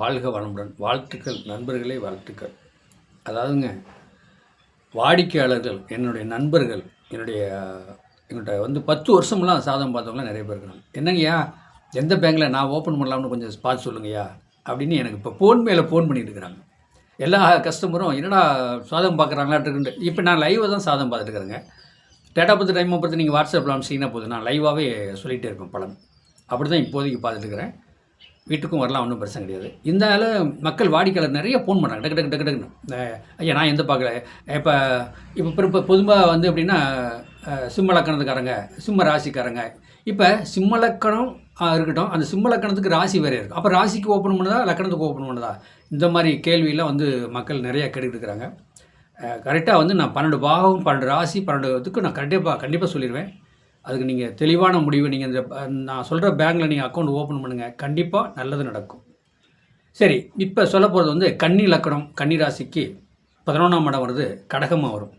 வாழ்க வளமுடன். வாழ்த்துக்கள் நண்பர்களே வாழ்த்துக்கள். அதாவதுங்க வாடிக்கையாளர்கள் என்னுடைய நண்பர்கள் என்னுடைய என்னுடைய வந்து பத்து வருஷம்லாம் சாதம் பார்த்தவங்களாம் நிறைய பேர் இருக்கிறாங்க என்னங்கய்யா எந்த பேங்க்கில் நான் ஓப்பன் பண்ணலாம்னு கொஞ்சம் பார்த்து சொல்லுங்கய்யா அப்படின்னு எனக்கு இப்போ ஃபோன் மேலே ஃபோன் பண்ணிட்டு இருக்கிறாங்க எல்லா கஸ்டமரும் என்னடா சாதம் பார்க்குறாங்களாட்டு இப்போ நான் லைவாக தான் சாதம் பார்த்துட்டு இருக்கிறேங்க டேட்டா பற்றி டைமை பற்றி நீங்கள் வாட்ஸ்அப்பில் அனுப்பிச்சிங்கன்னா போதும். நான் லைவாகவே சொல்லிகிட்டே இருப்பேன் பலன். அப்படி தான் இப்போதைக்கு பார்த்துட்டு இருக்கிறேன். வீட்டுக்கும் வரலாம் ஒன்றும் பிரச்சனை கிடையாது. இந்த மக்கள் வாடிக்கையாளர் நிறைய ஃபோன் பண்ணுறாங்க டக்கு டக்கு டக்கு டக்குன்னு. ஐயா நான் எந்த பார்க்கல. இப்போ இப்போ இப்போ பொதுவாக வந்து எப்படின்னா சிம்மலக்கணத்துக்காரங்க சிம்ம லக்கணத்துக்காரங்க சிம்ம ராசிக்காரங்க. இப்போ சிம்ம லக்கணம் இருக்கட்டும். அந்த சிம்ம லக்கணத்துக்கு ராசி வேறு இருக்குது அப்போ ராசிக்கு ஓப்பன் பண்ணுதா லக்கணத்துக்கு ஓப்பன் பண்ணுதா? இந்த மாதிரி கேள்வியெல்லாம் வந்து மக்கள் நிறைய கேட்டுக்கிட்டு இருக்கிறாங்க. கரெக்டாக வந்து நான் பன்னெண்டு பாகம் பன்னெண்டு ராசி பன்னெண்டு இதுக்கு நான் கண்டிப்பாக கண்டிப்பாக சொல்லிடுவேன் அதுக்கு நீங்கள் தெளிவான முடிவு நீங்கள் இந்த நான் சொல்கிற பேங்க்கில் நீங்கள் அக்கௌண்ட் ஓப்பன் பண்ணுங்கள் கண்டிப்பாக நல்லது நடக்கும். சரி இப்போ சொல்ல போகிறது வந்து கன்னி லக்கணம் கன்னி ராசிக்கு பதினொன்றாம் இடம் வருது கடகமாக வரும்.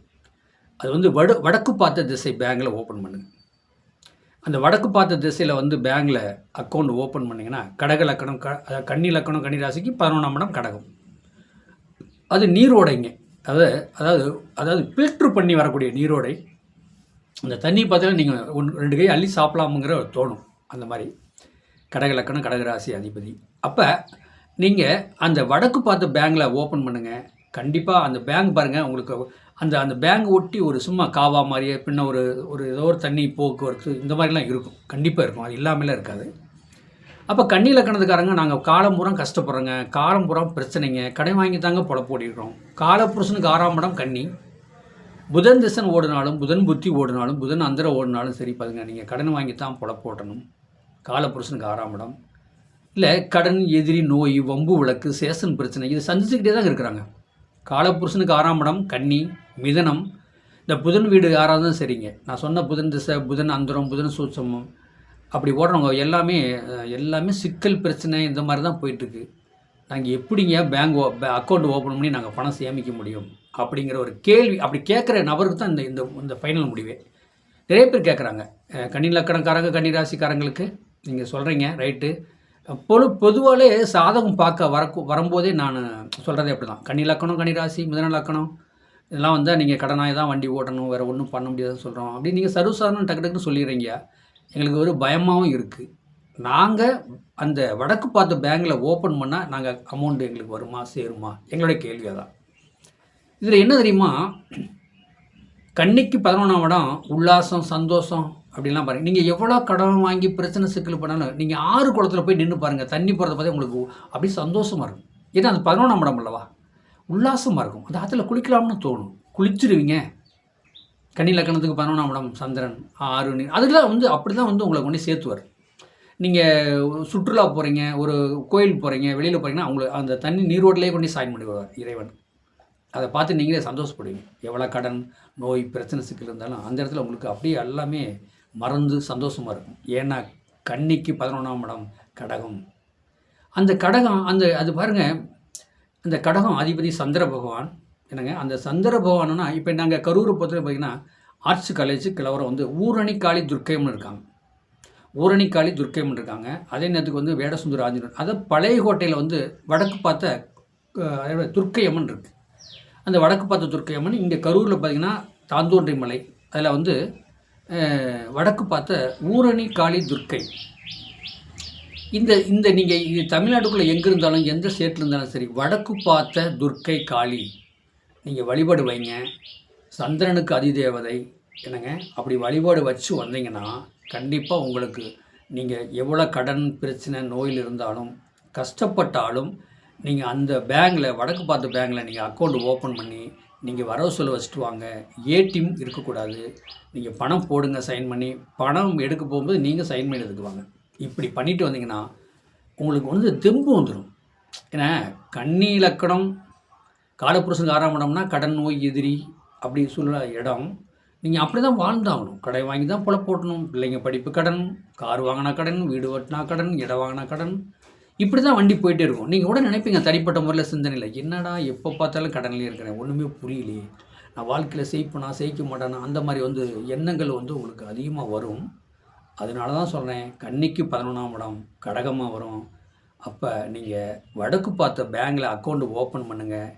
அது வந்து வடு வடக்கு பார்த்த திசை பேங்கில் ஓப்பன் பண்ணுங்கள் அந்த வடக்கு பார்த்த திசையில் வந்து பேங்கில் அக்கௌண்ட் ஓப்பன் பண்ணிங்கன்னா கடக லக்கணம் க அதாவது கன்னி லக்கணம் கன்னி ராசிக்கு பதினொன்றாம் இடம் கடகம். அது நீரோடைங்க. அதாவது அதாவது அதாவது ஃபில்ட்ரு பண்ணி வரக்கூடிய நீரோடை அந்த தண்ணி பார்த்தீங்கன்னா நீங்கள் ஒன்று ரெண்டு கை அள்ளி சாப்பிடலாமுங்கிற தோணும். அந்த மாதிரி. கடகலக்கணம் கடகராசி அதிபதி. அப்போ நீங்கள் அந்த வடக்கு பார்த்த பேங்கில் ஓப்பன் பண்ணுங்கள் கண்டிப்பாக அந்த பேங்க் பாருங்கள் உங்களுக்கு அந்த அந்த பேங்க் ஒட்டி ஒரு சும்மா காவா மாதிரியே பின்ன ஒரு ஒரு ஏதோ ஒரு தண்ணி போக்குவரத்து இந்த மாதிரிலாம் இருக்கும். கண்டிப்பாக இருக்கும். அது இல்லாமலாம் இருக்காது. அப்போ கண்ணி இலக்கணத்துக்காரங்க நாங்கள் காலம்புறம் கஷ்டப்படுறோங்க. காலம்புறம் பிரச்சனைங்க. கடை வாங்கி தாங்க பொழப்பு காலப்புருஷனுக்கு ஆறாம் இடம் கண்ணி. புதன் திசன் ஓடினாலும் புதன் புத்தி ஓடினாலும் புதன் அந்தர ஓடினாலும் சரி பாருங்க நீங்கள் கடன் வாங்கி தான் புலப்போட்டணும் காலப்புருஷனுக்கு ஆறாம் இடம். இல்லை கடன் எதிரி நோய் வம்பு விளக்கு சேசன் பிரச்சனை இது சந்திச்சுக்கிட்டே தான் இருக்கிறாங்க. காலப்புருஷனுக்கு ஆறாம் இடம் கன்னி மிதனம். இந்த புதன் வீடு யாராவது சரிங்க. நான் சொன்ன புதன் திசை புதன் அந்தரம் புதன் சூட்சமம். அப்படி ஓடுறவங்க எல்லாமே எல்லாமே சிக்கல் பிரச்சனை இந்த மாதிரி தான் போயிட்டுருக்கு. நாங்கள் எப்படிங்க பேங்க் அக்கௌண்ட் ஓப்பன் பண்ணி நாங்கள் பணம் சேமிக்க முடியும்? அப்படிங்கிற ஒரு கேள்வி அப்படி கேட்குற நபருக்கு தான் இந்த இந்த இந்த ஃபைனல் முடிவே. நிறைய பேர் கேட்குறாங்க. கன்னி லக்கணக்காரங்க கன்னி ராசிக்காரங்களுக்கு நீங்கள் சொல்கிறீங்க ரைட்டு பொது பொதுவாகவே சாதகம் பார்க்க வர வரும்போதே நான் சொல்கிறதே அப்படி தான் கன்னி லக்கணம் கன்னி ராசி மிதன லக்கணம் இதெல்லாம் வந்தால் நீங்கள் கடனாக தான் வண்டி ஓட்டணும் வேறு ஒன்றும் பண்ண முடியாதுன்னு சொல்கிறோம் அப்படி நீங்கள் சர்வசாதாரணம் டக்கு டக்குன்னு சொல்லிடுறீங்க. எங்களுக்கு ஒரு பயமாகவும் இருக்குது நாங்கள் அந்த வடக்கு பார்த்த பேங்கில் ஓப்பன் பண்ணால் நாங்கள் அமௌண்ட் எங்களுக்கு வருமா சேருமா? எங்களுடைய கேள்வியாக தான் இதில் என்ன தெரியுமா? கண்ணிக்கு பதினொன்றாம் இடம் உல்லாசம் சந்தோஷம் அப்படிலாம் பாருங்கள் நீங்கள் எவ்வளோ கடன் வாங்கி பிரச்சனை சிக்கல் பண்ணாலும் நீங்கள் ஆறு குளத்துல போய் நின்று பாருங்கள் தண்ணி போகிறத பார்த்து உங்களுக்கு அப்படியே சந்தோஷமாக இருக்கும். ஏன்னா அது பதினொன்றாம் இடம் அல்லவா? உல்லாசமாக இருக்கும். அந்த ஆற்றுல குளிக்கலாம்னு தோணும். குளிச்சிருவீங்க. கன்னி லக்கணத்துக்கு பதினொன்றாம் இடம் சந்திரன் ஆறு நீர் அதுக்கெல்லாம் வந்து அப்படி தான் வந்து உங்களை கொண்டு சேர்த்துவார். நீங்கள் சுற்றுலா போகிறீங்க ஒரு கோயில் போகிறீங்க வெளியில் போகிறீங்கன்னா அவங்களுக்கு அந்த தண்ணி நீரோட்டிலே கொண்டு சாயின் பண்ணி விடுவார் இறைவன். அதை பார்த்து நீங்களே சந்தோஷப்படுவீங்க. எவ்வளோ கடன் நோய் பிரச்சனை சிக்கல் இருந்தாலும் அந்த இடத்துல உங்களுக்கு அப்படியே எல்லாமே மறந்து சந்தோஷமாக இருக்கும். ஏன்னா கன்னிக்கு பதினொன்றாம் இடம் கடகம். அந்த கடகம் அந்த அது பாருங்கள் அந்த கடகம் அதிபதி சந்திர பகவான். என்னங்க அந்த சந்திர பகவானுன்னா இப்போ நாங்கள் கரூரை பொறுத்தவரை பார்த்தீங்கன்னா ஆர்ட்ஸ் காலேஜ் கிழவரம் வந்து ஊரணி காளி துர்க்கையம்னு இருக்காங்க. ஊரணி காளி துர்க்கையம்னு இருக்காங்க. அதே நேரத்துக்கு வந்து வேடசுந்தர் ஆஞ்சநேயர் அதை பழைய கோட்டையில் வந்து வடக்கு பார்த்த துர்க்கையம்மன் இருக்குது அந்த வடக்கு பார்த்த துர்க்கை அம்மன் இங்கே கரூரில் பார்த்தீங்கன்னா தாந்தோன்றி மலை. அதில் வந்து வடக்கு பார்த்த ஊரணி காளி துர்க்கை. இந்த இந்த நீங்கள் இது தமிழ்நாட்டுக்குள்ளே எங்கே இருந்தாலும் எந்த ஸ்டேட்டில் இருந்தாலும் சரி வடக்கு பார்த்த துர்க்கை காளி நீங்கள் வழிபாடு வைங்க. சந்திரனுக்கு அதிதேவதை என்னங்க? அப்படி வழிபாடு வச்சு வந்தீங்கன்னா கண்டிப்பாக உங்களுக்கு நீங்கள் எவ்வளோ கடன் பிரச்சனை நோயில் இருந்தாலும் கஷ்டப்பட்டாலும் நீங்கள் அந்த பேங்கில் வடக்கு பார்த்த பேங்கில் நீங்கள் அக்கௌண்ட் ஓப்பன் பண்ணி நீங்கள் வரவு சொல்ல வச்சுட்டு வாங்க. ஏடிஎம் இருக்கக்கூடாது. நீங்கள் பணம் போடுங்க சைன் பண்ணி. பணம் எடுக்க போகும்போது நீங்கள் சைன் பண்ணி எடுத்துக்குவாங்க. இப்படி பண்ணிட்டு வந்தீங்கன்னா உங்களுக்கு வந்து தெம்பு வந்துடும் ஏன்னா கண்ணி இலக்கணம் காலப்புருஷனுக்கு ஆறாம் இடம்னா கடன் நோய் எதிரி அப்படி சொல்ல இடம். நீங்கள் அப்படி தான் வாழ்ந்தாகணும். கடை வாங்கி தான் போல போட்டணும் பிள்ளைங்க படிப்பு கடன் கார் வாங்கினா கடன் வீடு ஓட்டினா கடன் இடம் வாங்கினா கடன். இப்படி தான் வண்டி போயிட்டே இருக்கும். நீங்கள் கூட நினைப்பீங்க தனிப்பட்ட முறையில் சிந்தனையில் என்னடா எப்போ பார்த்தாலும் கடனில் இருக்கிறேன் ஒன்றுமே புரியலையே. நான் வாழ்க்கையில் செய்ப்பனா செய்க்க மாட்டேனா? அந்த மாதிரி வந்து எண்ணங்கள் வந்து உங்களுக்கு அதிகமாக வரும். அதனால தான் சொல்கிறேன் கன்னிக்கு பதினொன்றாம் இடம் கடகமாக வரும். அப்போ நீங்கள் வடக்கு பார்த்த பேங்கில் அக்கௌண்ட்டு ஓப்பன் பண்ணுங்கள்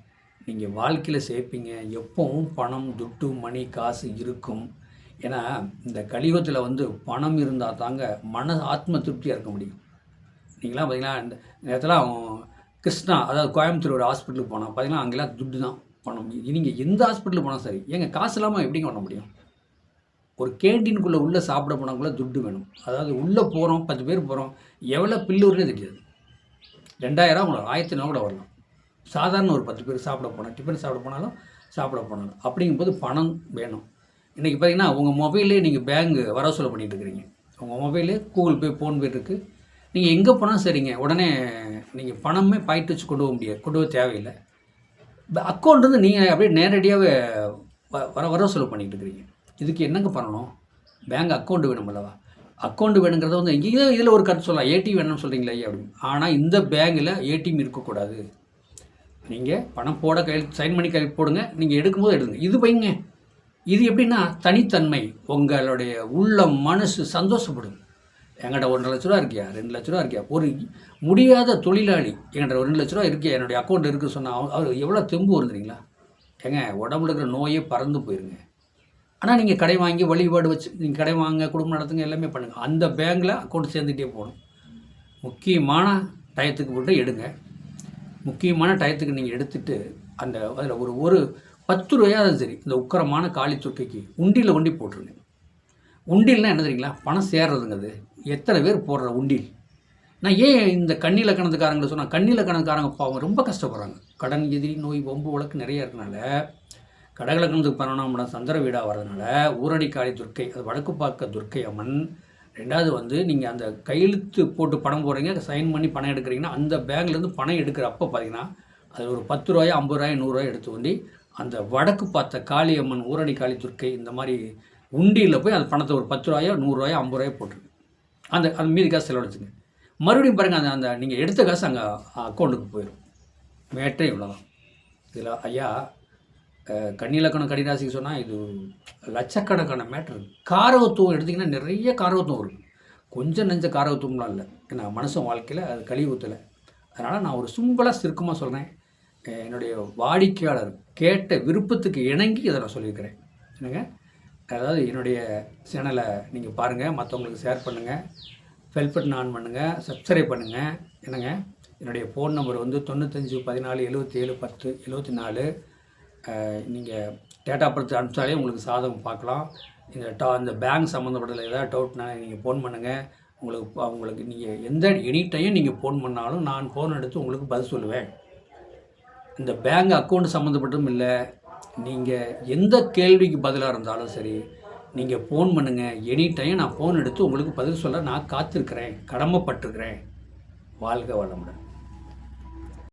நீங்கள் வாழ்க்கையில் சேர்ப்பீங்க எப்பவும் பணம் துட்டு மணி காசு இருக்கும். ஏன்னா இந்த கலியுகத்தில் வந்து பணம் இருந்தால் தாங்க மன ஆத்ம திருப்தியாக இருக்க முடியும். நீங்களாம் பார்த்தீங்கன்னா இந்த நேரத்தில் அவன் கிருஷ்ணா அதாவது கோயம்புத்தூர் ஒரு ஹாஸ்பிட்டலுக்கு போனால் பார்த்தீங்கன்னா அங்கெல்லாம் துட்டு தான் பண்ண முடியும் நீங்கள் எந்த ஹாஸ்பிட்டலுக்கு போனால் சரி ஏங்க காசு இல்லாமல் எப்படிங்க பண்ண முடியும்? ஒரு கேன்டீனுக்குள்ளே உள்ளே சாப்பிட போனாக்குள்ளே துட்டு வேணும். அதாவது உள்ளே போகிறோம் பத்து பேர் போகிறோம் எவ்வளோ பில்லூர்னே தெரியாது. ரெண்டாயிரம் கூட ஆயிரத்தி ஐநூறு கூட வரலாம். சாதாரண ஒரு பத்து பேர் சாப்பிட போனால் டிஃபன் சாப்பிட போனாலும் சாப்பிட போனாலும் அப்படிங்கும்போது பணம் வேணும். இன்றைக்கி பார்த்தீங்கன்னா உங்கள் மொபைல்லே நீங்கள் பேங்க் வர சொல்ல பண்ணிகிட்டு இருக்கிறீங்க. உங்கள் மொபைலே கூகுள் பே ஃபோன்பே இருக்குது நீங்கள் எங்கே போனாலும் சரிங்க. உடனே நீங்கள் பணமே பாயிட்டு வச்சு கொண்டு போக முடியாது. கொண்டு போக தேவையில்லை. அக்கௌண்ட் வந்து நீங்கள் அப்படியே நேரடியாகவே வ- வர வர செலவு பண்ணிகிட்டு இருக்கிறீங்க இதுக்கு என்னங்க பண்ணணும்? பேங்க் அக்கௌண்ட் வேணும் அல்லவா? அக்கௌண்ட் வேணுங்கிறத வந்து இங்கே இதில் ஒரு கருத்து சொல்லலாம். ஏடிஎம் வேணும்னு சொல்கிறீங்களே ஐயா அப்படின்னு ஆனால் இந்த பேங்கில் ஏடிஎம் இருக்கக்கூடாது. நீங்கள் பணம் போட கையில் சைன் பண்ணி கையில் போடுங்க. நீங்கள் எடுக்கும்போது எடுங்க. இது வைங்க. இது எப்படின்னா தனித்தன்மை. உங்களுடைய உள்ள மனசு சந்தோஷப்படுங்க என்கிட்ட ஒன்றரை லட்ச ரூபா இருக்கியா? ரெண்டு லட்ச ரூபா இருக்கியா? ஒரு முடியாத தொழிலாளி என்கிட்ட ஒரு ரெண்டு லட்ச ரூபா இருக்கியா? என்னுடைய அக்கௌண்ட் இருக்குது சொன்னால் அவர் எவ்வளோ தெம்பு வருதுங்களா ஏங்க உடம்புல இருக்கிற நோயே பறந்து போயிருங்க. ஆனால் நீங்கள் கடை வாங்கி வழிபாடு வச்சு நீங்கள் கடை வாங்க குடும்பம் நடத்துங்க எல்லாமே பண்ணுங்கள் அந்த பேங்கில் அக்கௌண்ட் சேர்ந்துட்டே போகணும். முக்கியமான டயத்துக்கு மட்டும் எடுங்க. முக்கியமான டயத்துக்கு நீங்கள் எடுத்துட்டு அந்த அதில் ஒரு ஒரு பத்து ரூபாயாவது சரி இந்த உக்கரமான காளி துர்க்கைக்கு உண்டியில் ஒண்டி போட்டுருங்க. உண்டில்னா என்ன தெரியுங்களா? பணம் சேர்றதுங்க அது. எத்தனை பேர் போடுற உண்டில்? நான் ஏன் இந்த கண்ணில கணத்துக்காரங்களை சொன்னால் கண்ணில கணக்காரங்க பாவம் ரொம்ப கஷ்டப்படுறாங்க. கடன் எதிரி நோய் வம்பு வழக்கு நிறைய இருக்கனால கடகலக்கணத்துக்கு பரணாமடம் சந்திர வீடாக வர்றதுனால ஊரடி காளி துர்க்கை அது வடக்கு பார்க்க துர்க்கை அம்மன். ரெண்டாவது வந்து நீங்கள் அந்த கையெழுத்து போட்டு பணம் போடுறீங்க சைன் பண்ணி பணம் எடுக்கிறீங்கன்னா அந்த பேங்க்லேருந்து பணம் எடுக்கிறப்ப பார்த்தீங்கன்னா அதில் ஒரு பத்து ரூபாயோ ஐம்பது ரூபாயோ நூறுரூவாய் எடுத்து கொண்டு அந்த வடக்கு பார்த்த காளியம்மன் ஊரணி காளி துர்க்கை இந்த மாதிரி உண்டியில் போய் அந்த பணத்தை ஒரு பத்து ரூபாயோ நூறுரூவாயோ ஐம்பது ரூபாயோ போட்டுருக்கு. அந்த அந்த மீதி காசு செலவழிச்சுங்க. மறுபடியும் பாருங்கள் அந்த அந்த நீங்கள் எடுத்த காசு அங்கே அக்கௌண்ட்டுக்கு போயிடும் மேட்டே இவ்வளோதான் இதில் ஐயா கண்ணிலக்கணம் கன்னிலக்கணம் கடிராசிக்கு சொன்னால் இது லட்சக்கணக்கான மேட்ரு காரவத்துவம் எடுத்திங்கன்னா நிறைய காரவத்துவம் இருக்குது கொஞ்சம் நெஞ்ச காரவத்துவம்லாம் இல்லை. ஏன்னா மனுஷன் வாழ்க்கையில் அது கலியுகத்தில் அதனால் நான் ஒரு சிம்பிளாக சுருக்கமாக சொல்கிறேன் என்னுடைய வாடிக்கையாளர் கேட்ட விருப்பத்துக்கு இணங்கி இதை நான் சொல்லியிருக்கிறேன். என்னங்க? அதாவது என்னுடைய சேனலை நீங்கள் பாருங்கள் மற்றவங்களுக்கு ஷேர் பண்ணுங்கள் பெல் பட்டன் ஆன் பண்ணுங்கள் சப்ஸ்கிரைப் பண்ணுங்கள் என்னங்க? என்னுடைய ஃபோன் நம்பர் வந்து தொண்ணூத்தஞ்சு பதினாலு எழுபத்தி ஏழு பத்து எழுபத்தி நாலு நீங்கள் டேட்டா பர்த் அனுப்பிச்சாலே உங்களுக்கு சாதகம் பார்க்கலாம். இந்த டா இந்த பேங்க் சம்மந்தப்பட்டதில் ஏதாவது டவுட்னா நீங்கள் ஃபோன் பண்ணுங்கள் உங்களுக்கு உங்களுக்கு நீங்கள் எந்த எனி டைம் நீங்கள் ஃபோன் பண்ணாலும் நான் ஃபோன் எடுத்து உங்களுக்கு பதில் சொல்லுவேன். இந்த பேங்க் அக்கௌண்ட் சம்மந்தப்பட்டும் இல்லை நீங்கள் எந்த கேள்விக்கு பதிலாக இருந்தாலும் சரி நீங்கள் ஃபோன் பண்ணுங்கள் எனி டைம் நான் ஃபோன் எடுத்து உங்களுக்கு பதில் சொல்ல நான் காத்திருக்கிறேன். கடமைப்பட்டிருக்கிறேன். வாழ்க வளமுடன்.